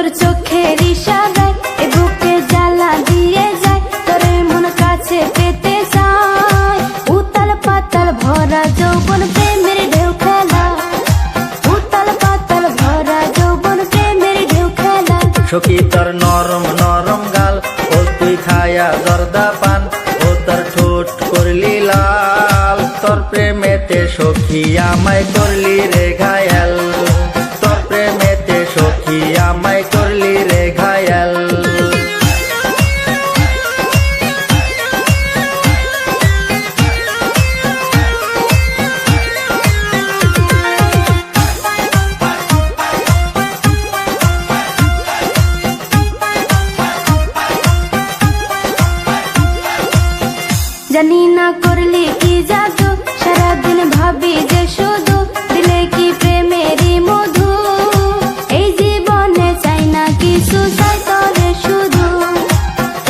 তোর চোখের ইশারায় এ বুকে জ্বালা দিয়ে যায়, তোর মন কাছে পেতে উতাল পাতাল ভরা যৌবন প্রেমের ঢেউ খেলা। উতাল পাতাল ভরা যৌবন প্রেমের ঢেউ খেলা। তোর নরম নরম গাল ও তুই খায়া পান, ও তোর ঠোঁট করলি লাল। তোর প্রেমেতে আমায় করলি রে জানি না করলি কি জাদু? সারাদিন ভাবি যে শুধু দিলে কি প্রেমেরই মধু? এই জীবনে চাই না কিছু, চাই তরে শুধু।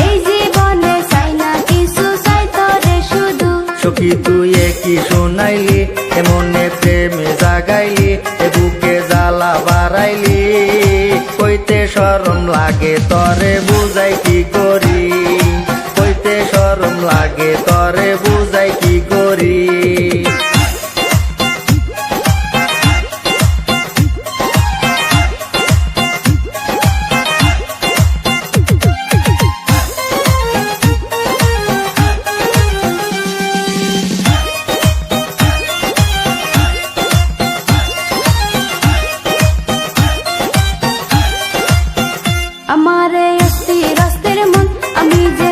এই জীবনে চাই না কিছু, চাই তরে শুধু। সখী, তুই কি শোনাইলি, এমনে প্রেমে জাগাইলি, এ বুকে জ্বালা বাড়াইলি। কইতে সরম লাগে, তরে বুঝাই কি করি? লাগে তরে বুঝাই কি করি। আমার রস্তের মন আমি যে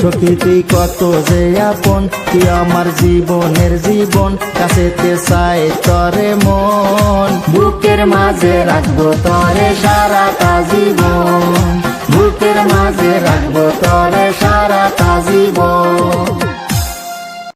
তুই কত যে আপন তুই আমার জীবনের জীবন? কাছেতে চাই তরে মন। বুকের মাঝে রাখব তরে সারাটা জীবন। বুকের মাঝে রাখব তরে সারাটা জীবন।